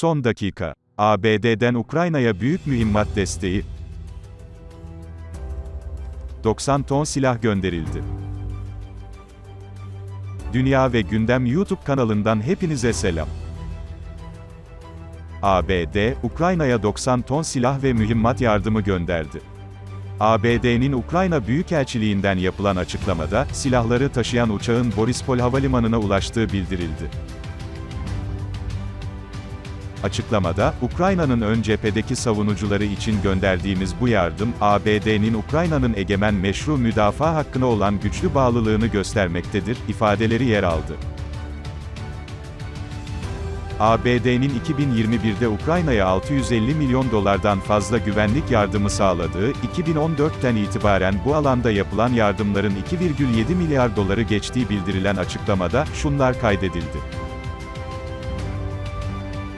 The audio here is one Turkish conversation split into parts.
Son dakika. ABD'den Ukrayna'ya büyük mühimmat desteği. 90 ton silah gönderildi. Dünya ve Gündem YouTube kanalından hepinize selam. ABD, Ukrayna'ya 90 ton silah ve mühimmat yardımı gönderdi. ABD'nin Ukrayna Büyükelçiliğinden yapılan açıklamada, silahları taşıyan uçağın Borispol Havalimanı'na ulaştığı bildirildi. Açıklamada, Ukrayna'nın ön cephedeki savunucuları için gönderdiğimiz bu yardım, ABD'nin Ukrayna'nın egemen meşru müdafaa hakkına olan güçlü bağlılığını göstermektedir, ifadeleri yer aldı. ABD'nin 2021'de Ukrayna'ya 650 milyon dolardan fazla güvenlik yardımı sağladığı, 2014'ten itibaren bu alanda yapılan yardımların 2,7 milyar doları geçtiği bildirilen açıklamada, şunlar kaydedildi.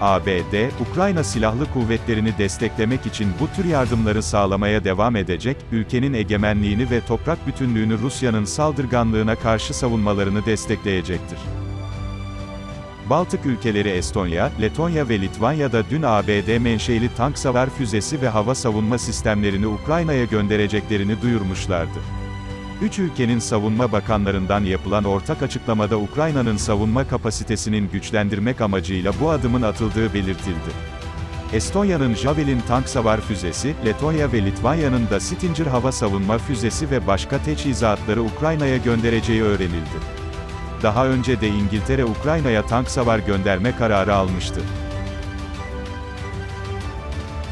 ABD, Ukrayna Silahlı Kuvvetlerini desteklemek için bu tür yardımları sağlamaya devam edecek, ülkenin egemenliğini ve toprak bütünlüğünü Rusya'nın saldırganlığına karşı savunmalarını destekleyecektir. Baltık ülkeleri Estonya, Letonya ve Litvanya'da dün ABD menşeli tank savar füzesi ve hava savunma sistemlerini Ukrayna'ya göndereceklerini duyurmuşlardı. Üç ülkenin savunma bakanlarından yapılan ortak açıklamada Ukrayna'nın savunma kapasitesinin güçlendirmek amacıyla bu adımın atıldığı belirtildi. Estonya'nın Javelin tank savar füzesi, Letonya ve Litvanya'nın da Stinger hava savunma füzesi ve başka teçhizatları Ukrayna'ya göndereceği öğrenildi. Daha önce de İngiltere Ukrayna'ya tank savar gönderme kararı almıştı.